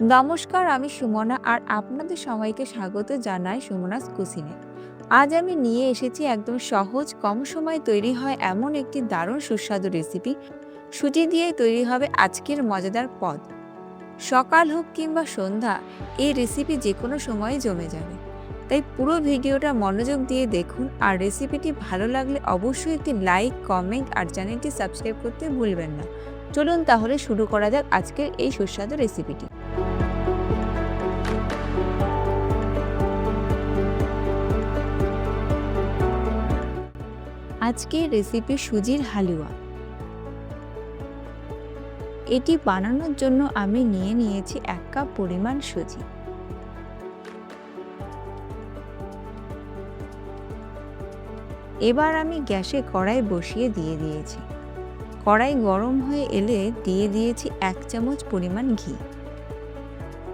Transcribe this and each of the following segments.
নমস্কার, আমি সুমনা আর আপনাদের সবাইকে স্বাগত জানাই সুমনাস কুসিনে। আজ আমি নিয়ে এসেছি একদম সহজ, কম সময়ে তৈরি হয় এমন একটি দারুণ সুস্বাদু রেসিপি সুজি দিয়ে তৈরি হবে আজকের মজাদার পদ। সকাল হোক কিংবা সন্ধ্যা, এই রেসিপি যে কোনো সময়ে জমে যাবে। তাই পুরো ভিডিওটা মনোযোগ দিয়ে দেখুন আর রেসিপিটি ভালো লাগলে অবশ্যই একটি লাইক কমেন্ট আর চ্যানেলটি সাবস্ক্রাইব করতে ভুলবেন না। চলুন তাহলে শুরু করা যাক আজকের এই সুস্বাদু রেসিপিটি আজকের রেসিপি সুজির হালুয়া। এটি বানানোর জন্য আমি নিয়ে নিয়েছি এক কাপ পরিমাণ সুজি। এবার আমি গ্যাসে কড়াই বসিয়ে দিয়ে দিয়েছি। কড়াই গরম হয়ে এলে দিয়ে দিয়েছি এক চামচ পরিমাণ ঘি।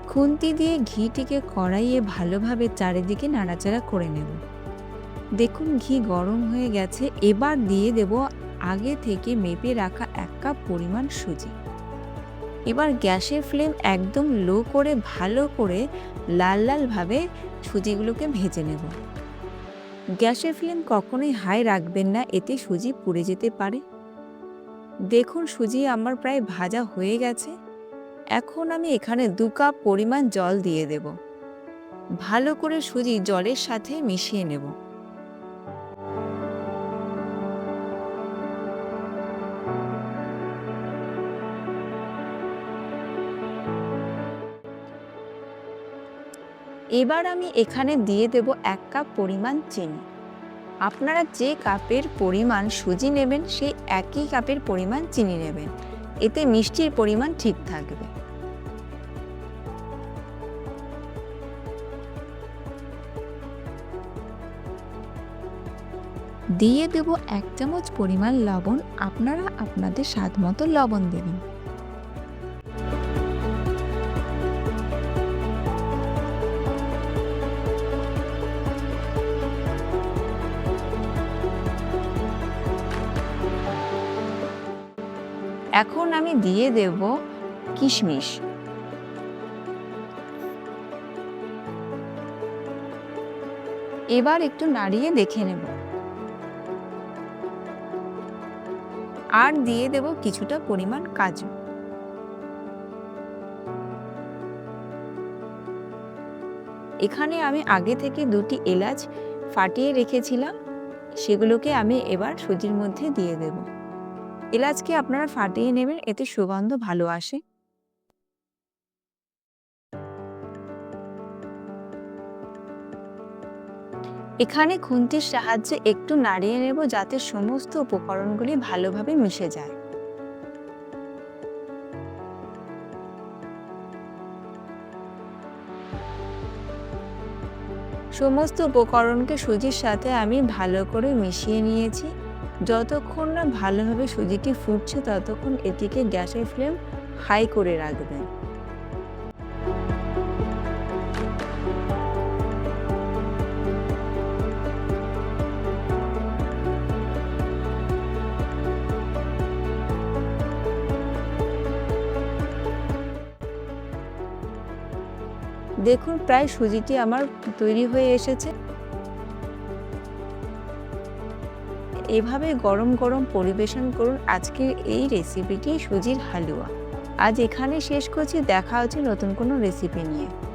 খুন্তি দিয়ে ঘিটিকে কড়াইয়ে ভালোভাবে চারিদিকে নাড়াচাড়া করে নেব। দেখুন ঘি গরম হয়ে গেছে, এবার দিয়ে দেব আগে থেকে মেপে রাখা এক কাপ পরিমাণ সুজি। এবার গ্যাসের ফ্লেম একদম লো করে, ভালো করে লাল লালভাবে সুজিগুলোকে ভেজে নেব। গ্যাসের ফ্লেম কখনোই হাই রাখবেন না, এতে সুজি পুড়ে যেতে পারে। দেখুন সুজি আমার প্রায় ভাজা হয়ে গেছে। এখন আমি এখানে দু কাপ পরিমাণ জল দিয়ে দেব। ভালো করে সুজি জলের সাথে মিশিয়ে নেব। এবার আমি এখানে দিয়ে দেব এক কাপ পরিমাণ চিনি। আপনারা যে কাপের পরিমাণ সুজি নেবেন, সেই একই কাপের পরিমাণ চিনি নেবেন। এতে মিষ্টির পরিমাণ ঠিক থাকবে। দিয়ে দেব এক চামচ পরিমাণ লবণ। আপনারা আপনাদের স্বাদ মতো লবণ দেবেন। এখন আমি দিয়ে দেব কিশমিশ। এবার একটু নাড়িয়ে দেখে নেব। আর দিয়ে দেব কিছুটা পরিমাণ কাজু। এখানে আমি আগে থেকে দুটি এলাচ ফাটিয়ে রেখেছিলাম, সেগুলোকে আমি এবার সুজির মধ্যে দিয়ে দেব। এলাচকে আপনারা ফাটিয়ে নেবেন, এতে সুগন্ধ ভালো আসে। এখানে খুন্তির সাহায্যে একটু নাড়িয়ে নেব যাতে সমস্ত উপকরণগুলি ভালোভাবে মিশে যায়। সমস্ত উপকরণকে সুজির সাথে আমি ভালো করে মিশিয়ে নিয়েছি। যতক্ষণ না ভালোভাবে সুজিটি ফুটছে, ততক্ষণ এটিকে গ্যাসের ফ্লেম হাই করে রাখবেন দেখুন, প্রায় সুজিটি আমার তৈরি হয়ে এসেছে। এভাবে গরম গরম পরিবেশন করুন। আজকের এই রেসিপিটি সুজির হালুয়া। আজ এখানে শেষ করছি। দেখা হচ্ছে নতুন কোনো রেসিপি নিয়ে।